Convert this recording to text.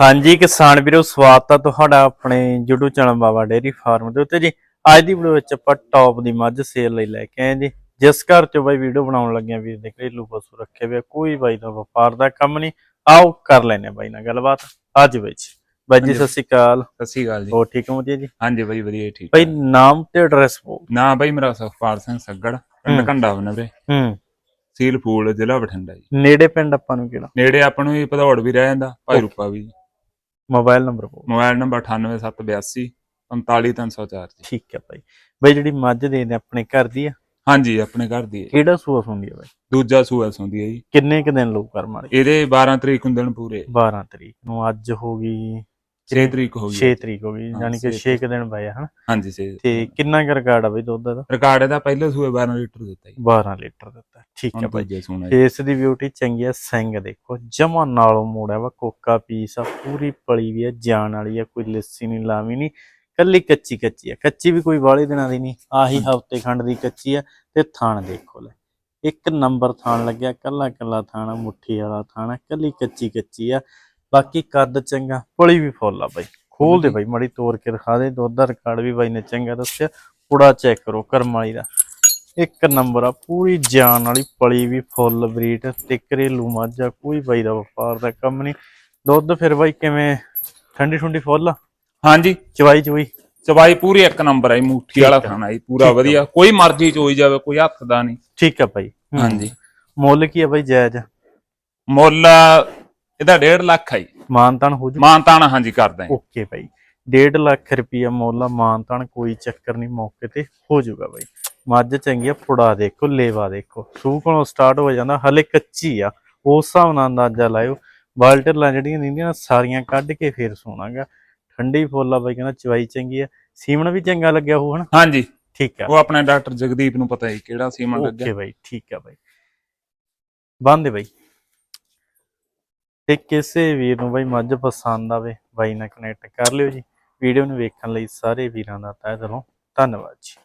ਹਾਂਜੀ ਕਿਸਾਨ ਵੀਰੋ ਸਵਾਗਤ ਹੈ ਤੁਹਾਡਾ ਆਪਣੇ YouTube channel Baba dairy farm ਦੇ ਉੱਤੇ ਜੀ। ਅੱਜ ਦੀ ਵੀਡੀਓ ਵਿੱਚ ਆਪਾਂ ਟੌਪ ਦੀ ਮੱਝ ਸੇਲ ਲਈ ਲੈ ਕੇ ਆਏ ਜੀ। ਜਿਸ ਘਰ ਚ ਬਾਈ ਵੀਡੀਓ ਬਣਾਉਣ ਲੱਗਿਆ ਵੀਰ ਦੇ ਘਰੇਲੂ ਪਸ਼ੂ ਰੱਖੇ ਹੋਏ ਆ, ਕੋਈ ਬਾਈ ਦਾ ਵਪਾਰ ਦਾ ਕੰਮ ਨਹੀਂ। ਆਓ ਕਰ ਲੈਨੇ ਬਾਈ ਨਾਲ ਗੱਲਬਾਤ। ਅੱਜ ਵਿੱਚ ਬਾਈ ਜੀ। ਸਤਿ ਸ਼੍ਰੀ ਅਕਾਲ। ਸਤਿ ਸ਼੍ਰੀ ਅਕਾਲ ਜੀ। ਹੋਰ ਠੀਕ ਹੋ ਜੀ? ਹਾਂਜੀ ਬਾਈ ਵਧੀਆ ਠੀਕ ਬਾਈ। ਨਾਮ ਤੇ ਐਡਰੈਸ ਬੋਲ। ਨਾ ਬਾਈ ਮੇਰਾ ਸੁਖਪਾਲ ਸਿੰਘ ਸੱਗੜ ਪਿੰਡ ਹੂੰ। ਘੰਡਾ ਬਨਵੇ। ਹੂੰ। ਸੀਲ ਫੂਲ ਜ਼ਿਲ੍ਹਾ ਬਠਿੰਡਾ ਜੀ। ਨੇੜੇ ਪਿੰਡ ਆਪਾਂ ਨੂੰ ਕਿਹੜਾ? ਨੇੜੇ ਆਪਾਂ ਨੂੰ ਵੀ ਭਦੌੜ ਵੀ ਰਹਿ ਜਾਂਦਾ ਭਾਈ ਰੂਪਾ ਵੀ ਜੀ। ਮੋਬਾਈਲ ਨੰਬਰ ਬੋਲ ਮੋਬਾਈਲ ਨੰਬਰ 98782 45304 ਜੀ। ਠੀਕ ਹੈ ਬਾਈ ਬਾਈ ਜਿਹੜੀ ਮੱਝ ਦੇ ਨੇ ਆਪਣੇ ਘਰ ਦੀ ਆ ਹਾਂਜੀ ਆਪਣੇ ਘਰ ਦੀ ਹੈ। ਕਿਹੜਾ ਸੂਆ ਹੁੰਦੀ ਆ ਬਾਈ? ਦੂਜਾ ਸੂਆ ਸੁੰਦੀ ਹੈ ਜੀ। ਕਿੰਨੇ ਕੁ ਦਿਨ ਲੋਕ ਕਰਮ ਵਾਲੇ? ਇਹਦੇ 12 ਤਰੀਕ ਨੂੰ ਦਿਨ ਪੂਰੇ। 12 ਤਰੀਕ ਨੂੰ ਅੱਜ ਹੋ ਗਈ 6 ਤਰੀਕ ਹੋ 6 ਗਈ ਤਰੀਕ ਹੋ ਗਈ ਯਾਨੀ ਕਿ ਛੇ 6 ਦਿਨ ਪਏ ਹਨਾ? ਹਾਂਜੀ ਸੇ ਤੇ ਕਿੰਨਾ ਕੁ ਰਿਕਾਰਡ ਆ ਬਈ ਦੁੱਧ ਦਾ? ਰਿਕਾਰਡ ਇਹਦਾ ਪਹਿਲੇ ਸੂਏ 12 ਲੀਟਰ ਦਿੱਤਾ ਜੀ। 12 ਲੀਟਰ ਦਿੱਤਾ ਠੀਕ ਹੈ ਜੀ ਫੇਸ ਦੀ ਬਿਊਟੀ ਚੰਗੀ ਆ ਸਿੰਘ ਦੇਖੋ ਜਮਾ ਨਾਲੋਂ ਮੋੜਿਆ ਵਾ ਕੋਕਾ ਪੀਸ ਆ ਪੂਰੀ ਪਲੀ ਵੀ ਆ ਜਾਨ ਵਾਲੀ ਆ ਕੋਈ ਲੱਸੀ ਨਹੀਂ ਲਾਵੀ ਨਹੀਂ ਕੱਲੀ ਕੱਚੀ ਕੱਚੀ ਆ। ਕੱਚੀ ਵੀ ਕੋਈ ਵਾਲੇ ਦਿਨਾਂ ਦੀ ਨਹੀਂ ਆਹੀ ਹਫ਼ਤੇ ਖੰਡ ਦੀ ਕੱਚੀ ਆ ਤੇ ਥਾਣ ਦੇਖੋ ਲੈ ਇੱਕ ਨੰਬਰ ਥਾਣ ਲੱਗਿਆ ਕੱਲਾ ਕੱਲਾ ਥਾਣਾ ਮੁੱਠੀ ਵਾਲਾ ਥਾਣਾ ਕੱਲੀ ਕੱਚੀ ਕੱਚੀ ਆ ਬਾਕੀ ਕੱਦ ਚੰਗਾ। ਪਲੀ ਵੀ ਫੁੱਲ ਆ ਬਾਈ। ਖੋਲ ਦੇ ਬਾਈ ਮੜੀ ਤੋੜ ਕੇ ਦਿਖਾ ਦੇ। ਦੁੱਧ ਦਾ ਰਿਕਾਰਡ ਵੀ ਬਾਈ ਨੇ ਚੰਗਾ ਦੱਸਿਆ। ਪੂੜਾ ਚੈੱਕ ਕਰੋ ਕਰਮ ਵਾਲੀ ਦਾ। ਇੱਕ ਨੰਬਰ ਆ ਪੂਰੀ ਜਾਨ ਵਾਲੀ ਪਲੀ ਵੀ ਫੁੱਲ ਬਰੀਡ ਤੇ ਘਰੇਲੂ ਮੱਝ ਕੋਈ ਬਾਈ ਦਾ ਵਪਾਰ ਦਾ ਕੰਮ ਨਹੀਂ। ਦੁੱਧ ਫਿਰ ਬਾਈ ਕਿਵੇਂ? ਠੰਡੀ ਠੰਡੀ ਫੁੱਲ ਆ? ਹਾਂਜੀ। ਚਵਾਈ ਚਵਾਈ? ਚਵਾਈ ਪੂਰੀ ਇੱਕ ਨੰਬਰ ਹੈ ਮੁੱਠੀ ਵਾਲਾ। ਖਾਣਾ ਜੀ ਪੂਰਾ। ਵਧੀਆ। ਕੋਈ ਮਰਜ਼ੀ ਚੋਈ ਜਾਵੇ ਕੋਈ ਹੱਥ ਦਾ ਨਹੀਂ। ਠੀਕ ਆ ਬਾਈ। ਹਾਂਜੀ। ਮੁੱਲ ਕੀ ਆ ਬਾਈ ਜਾਇਜ਼? ਮੁੱਲ ਇਹਦਾ 1.5 ਲੱਖ ਹੈ ਜੀ। ਮਾਨਤਾਨ ਹੋ ਜੂ? ਮਾਨਤਾਨ ਹਾਂਜੀ ਕਰਦਾ ਜੀ। ਓਕੇ ਬਾਈ 1.5 ਲੱਖ ਰੁਪਈਆ ਮੁੱਲ ਆ ਮਾਨਤਾਨ ਕੋਈ ਚੱਕਰ ਨਹੀਂ ਮੌਕੇ ਤੇ ਹੋ ਜਾਊਗਾ ਬਾਈ ਮੱਝ ਚੰਗੀ ਆ ਫੁੜਾ ਦੇਖੋ ਲੇਵਾ ਦੇਖੋ। ਸੂਹ ਕੋਲੋਂ ਸਟਾਰਟ ਹੋ ਜਾਂਦਾ ਹਲੇ ਕੱਚੀ ਆ। ਉਸ ਹਿਸਾਬ ਨਾਲ ਅੰਦਾਜ਼ਾ ਲਾਇਓ। ਬਾਲਟਰਲਾਂ ਜਿਹੜੀਆਂ ਨਿੰਦੀਆਂ ਸਾਰੀਆਂ ਕੱਢ ਕੇ ਫੇਰ ਸੋਣਾਗਾ। ਠੰਡੀ ਫੁੱਲ ਆ ਬਾਈ ਕਹਿੰਦਾ ਚਵਾਈ ਚੰਗੀ ਆ। ਸੀਮਣ ਵੀ ਚੰਗਾ ਲੱਗਿਆ ਉਹ ਹਨਾ? ਹਾਂਜੀ। ਠੀਕ ਆ। ਉਹ ਆਪਣੇ ਡਾਕਟਰ ਜਗਦੀਪ ਨੂੰ ਪਤਾ ਹੈ ਕਿਹੜਾ ਸੀਮਨ ਲੱਗਿਆ। ਓਕੇ ਬਾਈ ਠੀਕ ਆ ਬਾਈ ਬੰਦੇ ਬਾਈ ਤੇ ਕਿਸੇ ਵੀਰ ਨੂੰ ਬਾਈ ਮੱਝ ਪਸੰਦ ਆਵੇ, ਬਾਈ ਨਾਲ ਕਨੈਕਟ ਕਰ ਲਿਓ ਜੀ। ਵੀਡੀਓ ਨੂੰ ਵੇਖਣ ਲਈ ਸਾਰੇ ਵੀਰਾਂ ਦਾ ਤਹਿ ਦਿਲੋਂ ਧੰਨਵਾਦ ਜੀ।